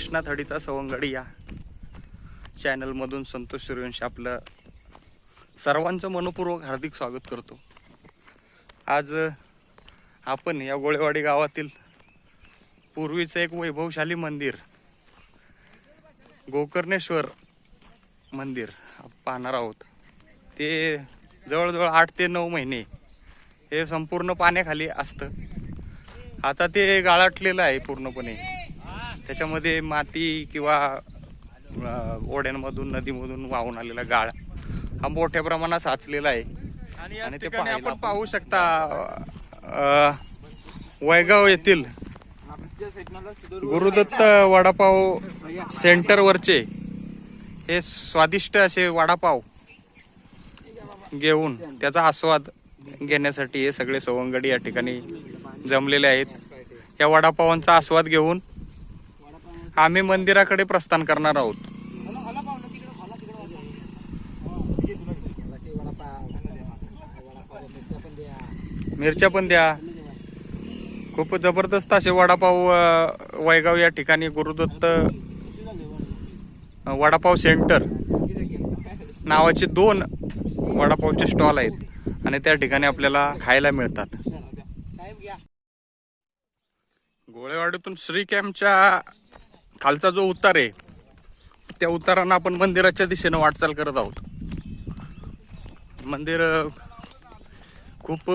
कृष्णा थडीचा सवंगडी या चॅनलमधून संतोष सूर्यवंशी आपलं सर्वांचं मनपूर्वक हार्दिक स्वागत करतो. आज आपण या गोळेवाडी गावातील पूर्वीचं एक वैभवशाली मंदिर गोकर्णेश्वर मंदिर पाहणार आहोत. ते जवळजवळ आठ ते नऊ महिने हे संपूर्ण पाण्याखाली असतं. आता ते गाळाटलेलं आहे पूर्णपणे. त्याच्यामध्ये माती किंवा ओढ्यांमधून नदीमधून वाहून आलेला गाळ हा मोठ्या प्रमाणात साचलेला आहे. आणि ते आपण पाहू शकता वैगाव येथील गुरुदत्त वडापाव सेंटरवरचे हे स्वादिष्ट असे वडापाव घेऊन त्याचा आस्वाद घेण्यासाठी हे सगळे सवंगडी या ठिकाणी जमलेले आहेत. या वडापावांचा आस्वाद घेऊन आम्ही मंदिराकडे प्रस्थान करणार आहोत. मिरच्या पण द्या. खूप जबरदस्त असे वडापाव वैगाव या ठिकाणी गुरुदत्त वडापाव सेंटर नावाचे दोन वडापावचे स्टॉल आहेत आणि त्या ठिकाणी आपल्याला खायला मिळतात. गोळेवाडीतून श्री कॅम्पच्या खालचा जो उतार आहे त्या उतारानं आपण मंदिराच्या दिशेनं वाटचाल करत आहोत. मंदिर खूप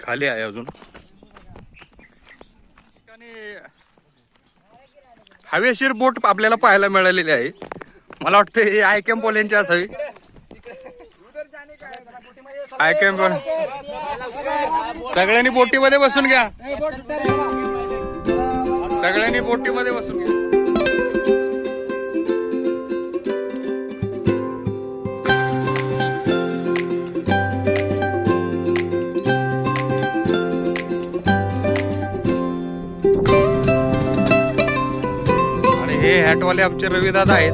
खाली आहे अजून. हवेशीर बोट आपल्याला पाहायला मिळालेली आहे. मला वाटतं हे आय कॅम्प वाल्यांची असावी आय कॅम्प सगळ्यांनी बोटीमध्ये बसून घ्या. सगळ्यांनी बोटीमध्ये बसून घ्या आणि हे हॅटवाले आमचे रविदादा आहेत.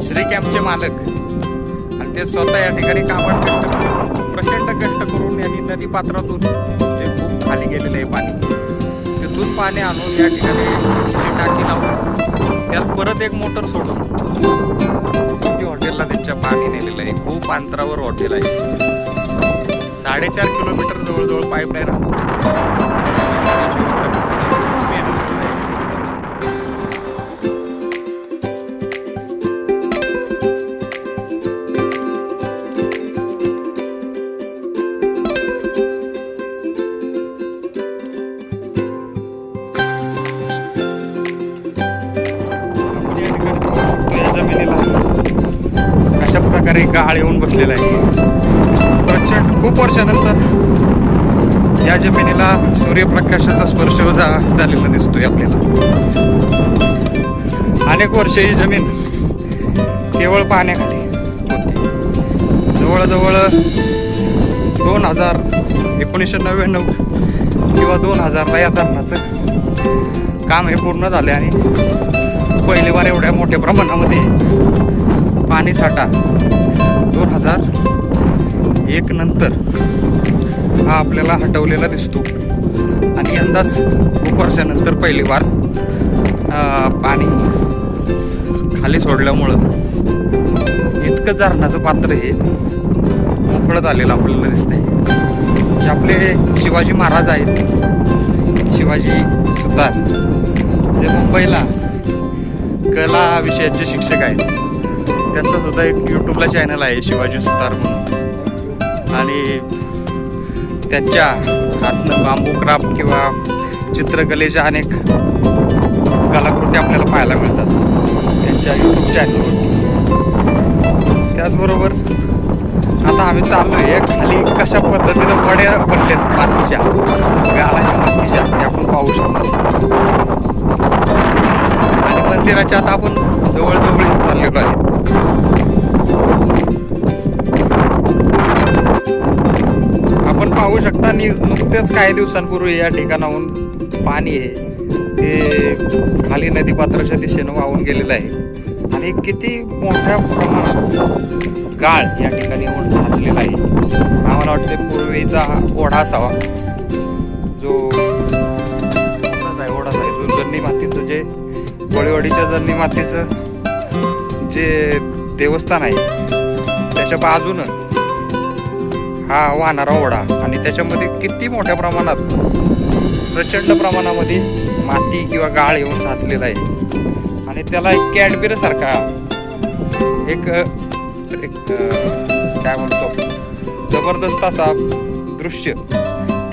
श्री कॅम्पचे मालक. आणि ते स्वतः या ठिकाणी काबड कष्ट करून प्रचंड कष्ट करून यांनी नदी पात्रातून जे खूप खाली गेलेलं आहे पाणी. दोन पाणी आणून या ठिकाणी छोटीशी टाकी लावून त्यात परत एक मोटर सोडून हॉटेलला त्यांच्या पाणी नेलेलं आहे खूप अंतरावर हॉटेल आहे. साडेचार किलोमीटर जवळजवळ पाईपलाईन गाळ येऊन बसलेला आहे. प्रचंड खूप वर्षानंतर या जमिनीला सूर्यप्रकाशाचा स्पर्श झा- झालेला दिसतोय आपल्याला. अनेक वर्ष ही जमीन केवळ पाण्याखाली होती. जवळजवळ दोन हजार एकोणीसशे नव्याण्णव किंवा दोन हजारला या धरणाचं काम हे पूर्ण झाले आणि पहिली बार एवढ्या मोठ्या प्रमाणामध्ये पाणी साठा हजार. एक नंतर हा आपल्याला हटवलेला दिसतो. आणि अंदाज खूप वर्षानंतर पहिली बार पाणी खाली सोडल्यामुळं इतकं धरणाचं पात्र हे मोकळत आलेलं आपल्याला दिसतंय. हे आपले शिवाजी महाराज आहेत. शिवाजी सुतार. जे मुंबईला कला विषयाचे शिक्षक आहेत. त्यांचा सुद्धा एक यूट्यूबला चॅनल आहे शिवाजी सुतार म्हणून. आणि त्यांच्या हातनं बांबू क्राफ्ट किंवा चित्रकलेच्या अनेक कलाकृती आपल्याला पाहायला मिळतात त्यांच्या यूट्यूब चॅनलवर त्याचबरोबर आता आम्ही चाललो आहे खाली कशा पद्धतीनं वड्या बनल्यात मातीच्या. काही दिवसांपूर्वी या ठिकाणाहून पाणी आहे. ते खाली नदी पात्राच्या दिशेनं वाहून गेलेलं आहे. आणि किती मोठ्या प्रमाणात गाळ या ठिकाणी येऊन साचलेला आहे. आम्हाला वाटते पूर्वीचा हा ओढा असावा. जो आहे आहे. जो जन्नी मातीचं जे गोळेवाडीच्या जन्नी मातीचं जे देवस्थान आहे त्याच्या बाजूनं हा वाहणारा ओढा. आणि त्याच्यामध्ये किती मोठ्या प्रमाणात प्रचंड प्रमाणामध्ये माती किंवा गाळ येऊन साचलेला आहे. आणि त्याला एक कॅडबिरसारखा एक काय म्हणतो जबरदस्त असा दृश्य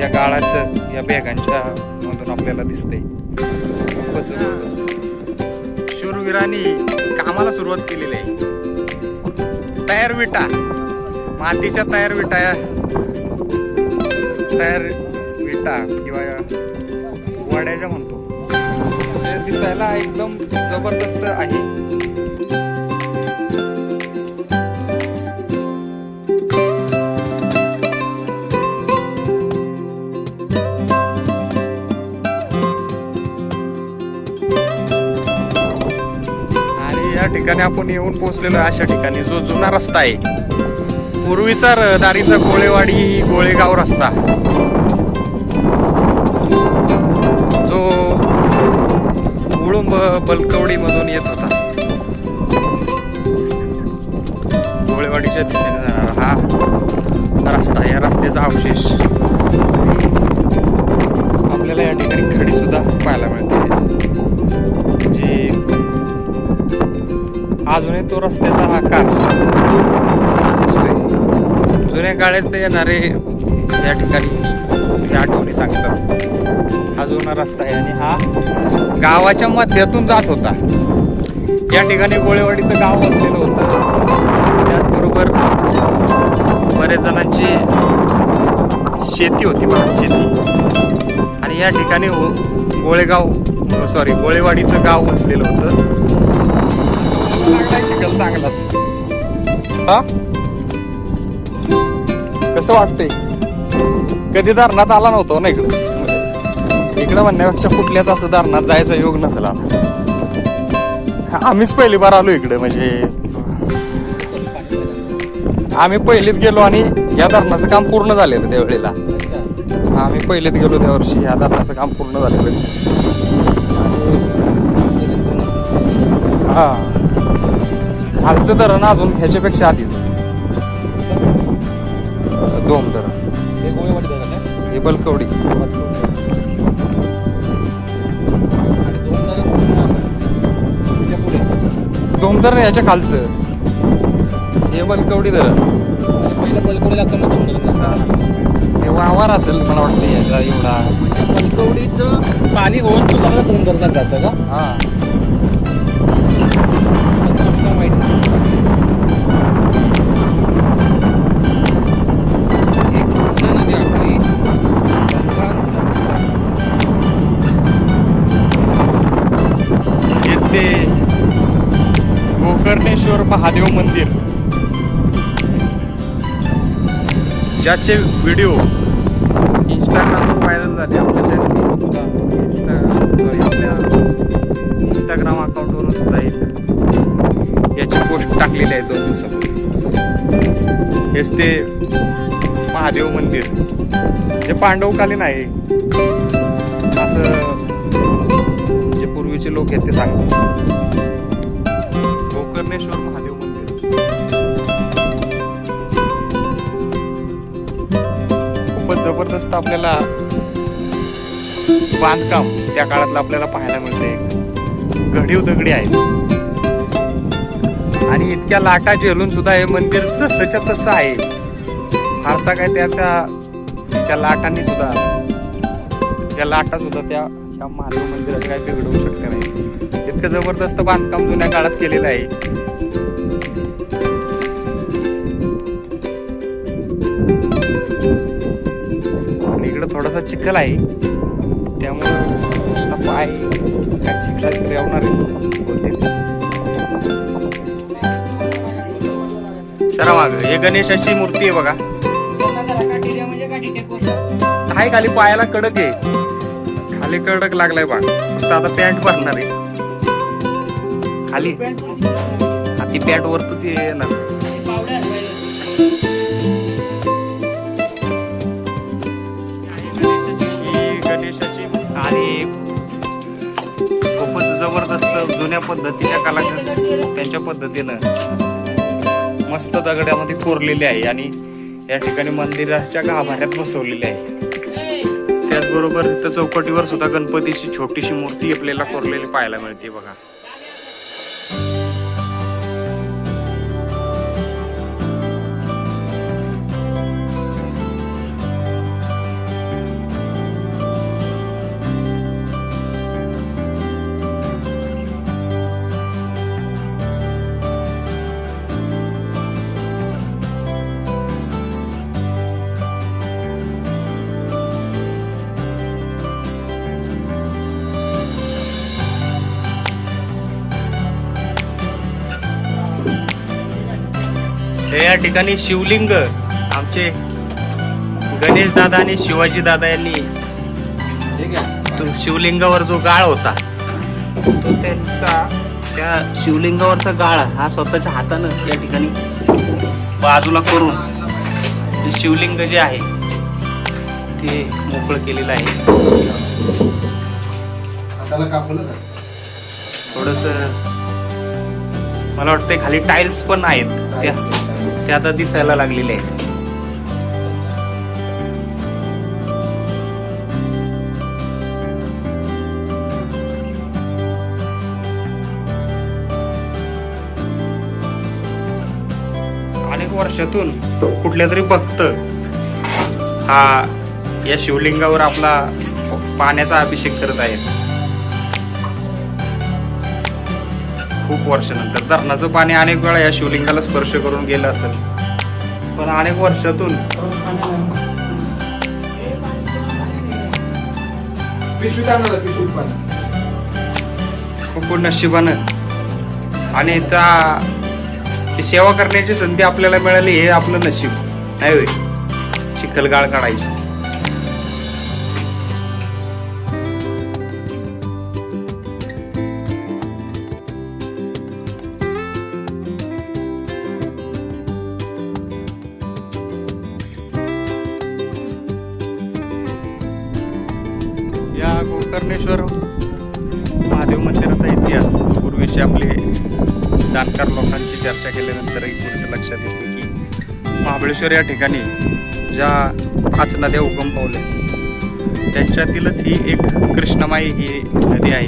या गाळाचं या बॅगांच्या मधून आपल्याला दिसते खूपच जबरदस्त. शूरवीरांनी कामाला सुरुवात केलेली आहे. तयार विटा. मातीच्या तयार विटा या. तयार विटा किंवा या वाड्याच्या म्हणतो. दिसायला एकदम जबरदस्त आहे. आणि या ठिकाणी आपण येऊन पोहोचलेलो आहे. अशा ठिकाणी जो जुना रस्ता आहे. पूर्वीचा रहदारीचा गोळेवाडी गोळेगाव रस्ता. जो उळुंब बलकवडी मधून येत होता. गोळेवाडीच्या दिशेने जाणारा हा रस्ता या रस्त्याचा अवशेष. आपल्याला या ठिकाणी खडी सुद्धा पाहायला मिळते. जी अजूनही तो रस्त्याचा आकार तसा दिसतोय. जुन्या काळात येणारे या ठिकाणी आठवणी सांगतात हा जुना रस्ता आहे आणि हा गावाच्या मध्यातून जात होता. या ठिकाणी गोळेवाडीचं गाव असलेलं होतं. त्याचबरोबर बऱ्याच जणांची शेती होती भात शेती. आणि या ठिकाणी हो- गोळेगाव सॉरी गोळेवाडीचं गाव वसलेलं होतं. लागलाय चांगलं असतं. हा? कसं वाटतंय? कधी धरणात आला नव्हतो ना इकडं? इकडं म्हणण्यापेक्षा कुठल्याच असं धरणात जायचा योग नसला. आम्हीच पहिली बार आलो इकडे म्हणजे आम्ही पहिलीत गेलो आणि या धरणाचं काम पूर्ण झालेलं त्यावेळेला. आम्ही पहिलीत गेलो त्या वर्षी या धरणाचं काम पूर्ण झालेलं. हा. खालचं धरण अजून ह्याच्यापेक्षा आधीच. दोन धरण हे गोळेवाडी हे बलकवडी दोन धरण याच्या खालचं. हे बलकवडी धरण पहिलं पलकोडी लागतं मग हे. वावर असेल मला वाटतं याचा एवढा. पलकवडीचं पाणी होत सुद्धा दोन धरणात जातं का? हा. ज्याचे व्हिडिओ इंस्टाग्रामवर व्हायरल झाले आपल्यासाठी. सुद्धा इंस्टा sorry, आपल्या इंस्टाग्राम अकाउंटवरून सुद्धा एक याची पोस्ट टाकलेली आहे दोन दिवसापूर्वी. हेच ते महादेव मंदिर. जे पांडवकालीन आहे. असं जे पूर्वीचे लोक आहेत ते सांगतात. गोकर्णेश्वर महादेव जबरदस्त आपल्याला बांधकाम त्या काळातलं आपल्याला पाहायला मिळते घडीव दगडी आहेत. आणि इतक्या लाटा झेलून सुद्धा हे मंदिर जसंच्या तसं आहे. फारसा काय त्याच्या त्या लाटांनी सुद्धा त्या लाटा सुद्धा त्या ह्या महादेव मंदिरात काय बिघडवू शकते नाही. इतकं जबरदस्त बांधकाम जुन्या काळात केलेलं आहे. थोडासा चिखल आहे. त्यामुळं आता पाय काय चिखलात येणार होते. सरा माग. हे गणेशाची मूर्ती आहे बघा. आहे खाली पायाला कडक आहे. खाली कडक लागलाय बा फक्त आता पॅन्ट भरणार आहे. खाली. ती पॅन्ट वरतच येणार. पद्धतीच्या कलाकार त्यांच्या पद्धतीनं मस्त दगड्यामध्ये कोरलेले आहे आणि या ठिकाणी मंदिराच्या गाभाऱ्यात बसवलेले आहे. त्याचबरोबर इथं चौकटीवर सुद्धा गणपतीची छोटीशी मूर्ती आपल्याला कोरलेली पाहायला मिळते बघा. हे या ठिकाणी शिवलिंग आमचे गणेश दादा आणि शिवाजी दादा यांनी तो शिवलिंगावर जो गाळ होता तो त्यांचा त्या शिवलिंगावरचा गाळ हा स्वतःच्या हातानं या ठिकाणी बाजूला करून शिवलिंग जे आहे ते मोकळं केलेलं आहे. थोडस मला वाटतंय खाली टाइल्स पण आहेत. त्या ते आता दिसायला लागलेले आहेत. अनेक वर्षातून कुठल्या तरी भक्त हा या शिवलिंगावर आपला पाण्याचा अभिषेक करत आहेत. खूप वर्षानंतर. धरणाचं पाणी अनेक वेळा या शिवलिंगाला स्पर्श करून गेलं असेल. पण अनेक वर्षातून खूप नशिबानं. आणि त्या सेवा करण्याची संधी आपल्याला मिळाली हे आपलं नशीब. नाही होय? चिखलगाळ काढायची. या महादेव मंदिराचा इतिहास जो पूर्वीचे आपले जाणकार लोकांची चर्चा केल्यानंतर एक गोष्ट लक्षात येते की महाबळेश्वर या ठिकाणी ज्या पाच नद्या उगम पावल्या त्यांच्यातीलच ही एक कृष्णमाई ही नदी आहे.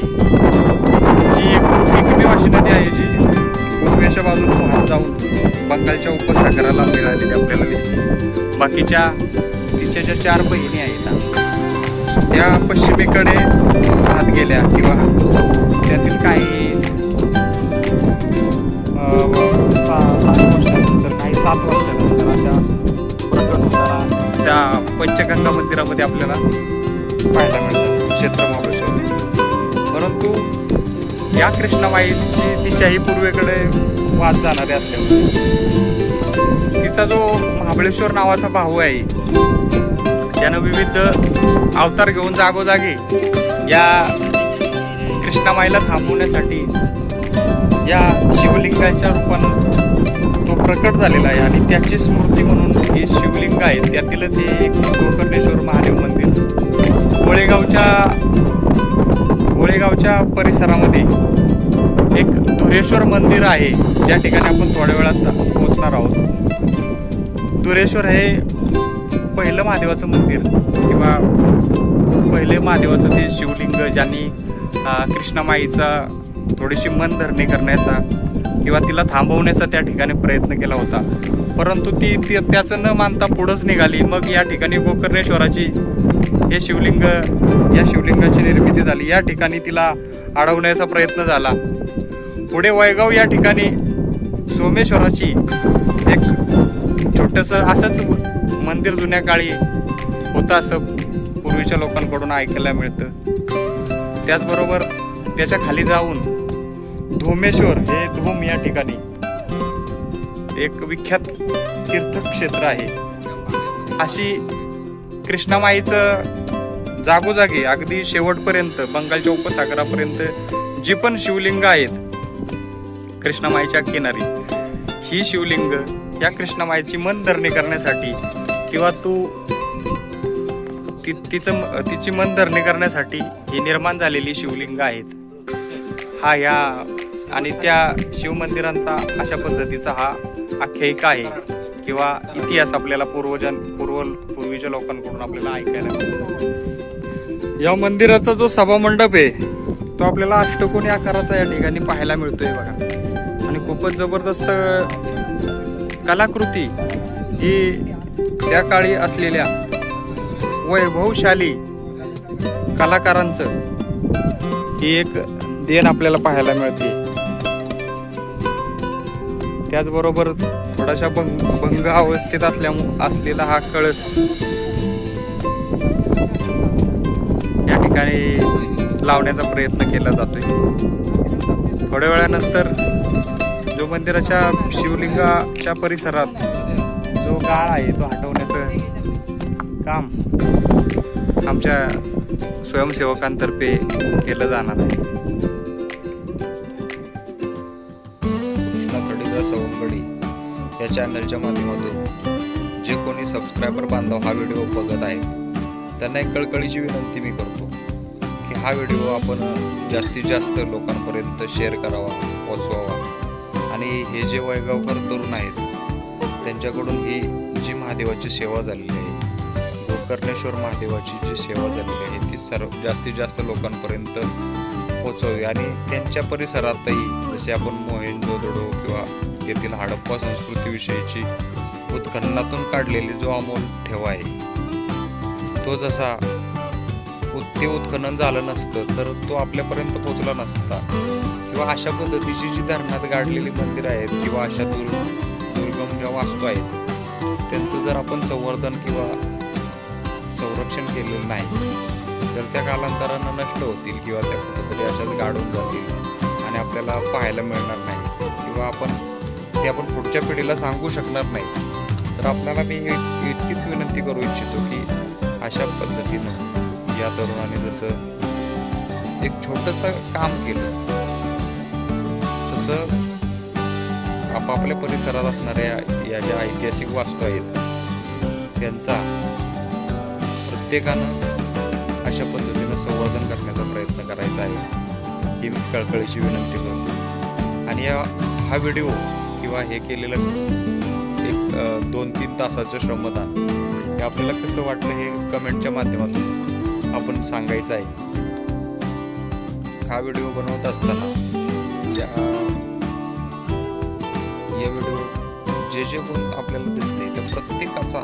जी एक एकमेव अशी नदी आहे जी पूर्वेच्या बाजूला वाहत जाऊन बंगालच्या उपसागराला मिळालेली आपल्याला दिसते. बाकीच्या तिच्या ज्या चार बहिणी आहेत त्या पश्चिमेकडे वाहत गेल्या किंवा त्यातील काही सहा वर्षानंतर काही सात वर्षानंतर अशा प्रकट होताना त्या पंचगंगा मंदिरामध्ये आपल्याला पाहायला मिळतात क्षेत्र महाबळेश्वर परंतु या कृष्णामाईची दिशा ही पूर्वेकडे वाद जाणारी असल्यामुळे तिचा जो महाबळेश्वर नावाचा भाऊ आहे त्यानं विविध अवतार घेऊन जागोजागी या कृष्णामाईला थांबवण्यासाठी या शिवलिंगाच्या रूपानं तो प्रकट झालेला आहे आणि त्याची स्मृती म्हणून हे शिवलिंग आहे. त्यातीलच हे एक गोकर्णेश्वर महादेव मंदिर. गोळेगावच्या गोळेगावच्या परिसरामध्ये एक धुरेश्वर मंदिर आहे. ज्या ठिकाणी आपण थोड्या वेळात पोहोचणार आहोत. धुरेश्वर हे पहिलं महादेवाचं मंदिर किंवा पहिले महादेवाचं ते शिवलिंग ज्यांनी कृष्णामाईचा थोडीशी मनधरणी करण्याचा किंवा तिला थांबवण्याचा त्या ठिकाणी प्रयत्न केला होता. परंतु ती त्याचं न मानता पुढंच निघाली. मग या ठिकाणी गोकर्णेश्वराची हे शिवलिंग या शिवलिंगाची निर्मिती झाली. या ठिकाणी तिला अडवण्याचा प्रयत्न झाला. पुढे वैगाव या ठिकाणी सोमेश्वराची एक छोटंसं असंच मंदिर जुन्या काळी होतं असं पूर्वीच्या लोकांकडून ऐकायला मिळतं. त्याचबरोबर त्याच्याखाली जाऊन धोमेश्वर हे धूम या ठिकाणी एक विख्यात तीर्थक्षेत्र आहे. अशी कृष्णामाईचं जागोजागी अगदी शेवटपर्यंत बंगालच्या उपसागरापर्यंत जी पण शिवलिंग आहेत कृष्णामाईच्या किनारी ही शिवलिंग या कृष्णामाईची मन धरणी करण्यासाठी किंवा तू ति तिचं तिची मन धरणे करण्यासाठी ही निर्माण झालेली शिवलिंग आहेत. हा ह्या आणि त्या शिवमंदिरांचा अशा पद्धतीचा हा आख्यायिका आहे किंवा इतिहास आपल्याला पूर्वजन पूर्व पूर्वीच्या लोकांकडून आपल्याला ऐकायला मिळतो. या मंदिराचा जो सभामंडप आहे तो आपल्याला अष्टकोनी आकाराचा या ठिकाणी पाहायला मिळतोय बघा. आणि खूपच जबरदस्त कलाकृती ही त्या काळी असलेल्या वैभवशाली कलाकारांचं ही एक देण आपल्याला पाहायला मिळते. त्याचबरोबर थोडाशा भंग भंग अवस्थेत असल्या असलेला हा कळस या ठिकाणी लावण्याचा प्रयत्न केला जातोय. थोड्या वेळानंतर जो मंदिराच्या शिवलिंगाच्या परिसरात जो गाळ आहे तो हटवण्याचं काम आमच्या स्वयंसेवकांतर्फे केलं जाणार आहे. कृष्णा थडीचा सवंगडी या चॅनलच्या माध्यमातून जे कोणी सबस्क्रायबर बांधव हा व्हिडिओ बघत आहेत त्यांना एक कळकळीची विनंती मी करतो की हा व्हिडिओ आपण जास्तीत जास्त लोकांपर्यंत शेअर करावा पोचवावा आणि हे जे वैगावकर तरुण आहेत त्यांच्याकडून ही जी महादेवाची सेवा झालेली आहे गोकर्णेश्वर महादेवाची जी सेवा झालेली आहे ती सर्व जास्तीत जास्त लोकांपर्यंत पोचवावी आणि त्यांच्या परिसरातही जसे आपण मोहेंजोदडो किंवा येथील हडप्पा संस्कृतीविषयीची उत्खननातून काढलेली जो अमोल ठेवा आहे तो जसा ते उत्खनन झालं नसतं तर तो आपल्यापर्यंत पोचला नसता. किंवा अशा पद्धतीची जी धरणात गाडलेली मंदिरं आहेत किंवा अशा दूर दुर्गम ज्या वास्तू आहेत त्यांचं जर आपण संवर्धन किंवा संरक्षण केलेलं नाही तर त्या कालांतरानं नष्ट होतील किंवा त्या कुठंतरी अशाच गाडून जातील आणि आपल्याला पाहायला मिळणार नाही. किंवा आपण ते आपण पुढच्या पिढीला सांगू शकणार नाही. तर आपल्याला मी इतकीच विनंती करू इच्छितो की अशा पद्धतीनं या तरुणाने जसं एक छोटंसं काम केलं तसं आपापल्या परिसरात असणाऱ्या या ज्या ऐतिहासिक वास्तू आहेत त्यांचा प्रत्येकानं अशा पद्धतीनं संवर्धन करण्याचा प्रयत्न करायचा आहे ही मी कळकळीची विनंती करतो. आणि या हा व्हिडिओ किंवा हे केलेलं एक दोन तीन तासाचं श्रमदान हे आपल्याला कसं वाटलं हे कमेंटच्या माध्यमातून आपण सांगायचं आहे. हा व्हिडिओ बनवत असताना जे जे कोण आपल्याला दिसते त्या प्रत्येकाचा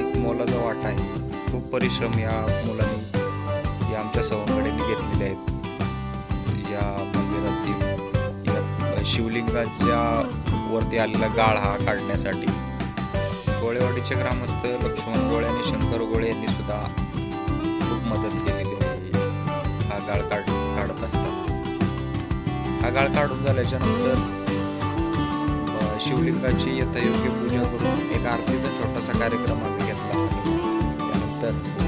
एक मोलाचा वाटा आहे. खूप परिश्रम या मुलांनी या आमच्या सवंगडीने घेतलेले आहेत. या मंदिरातील या शिवलिंगाच्या वरती आलेला गाळ हा काढण्यासाठी. गोळेवाडीचे ग्रामस्थ लक्ष्मण गोळे आणि शंकर गोळे यांनी सुद्धा खूप मदत केलेली आहे. हा गाळ काढ काढत असतात हा गाळ काढून झाल्याच्यानंतर शिवलिंगाची यथायोग्य पूजा करून एक आरतीचा छोटासा कार्यक्रम आम्ही घेतला. त्यानंतर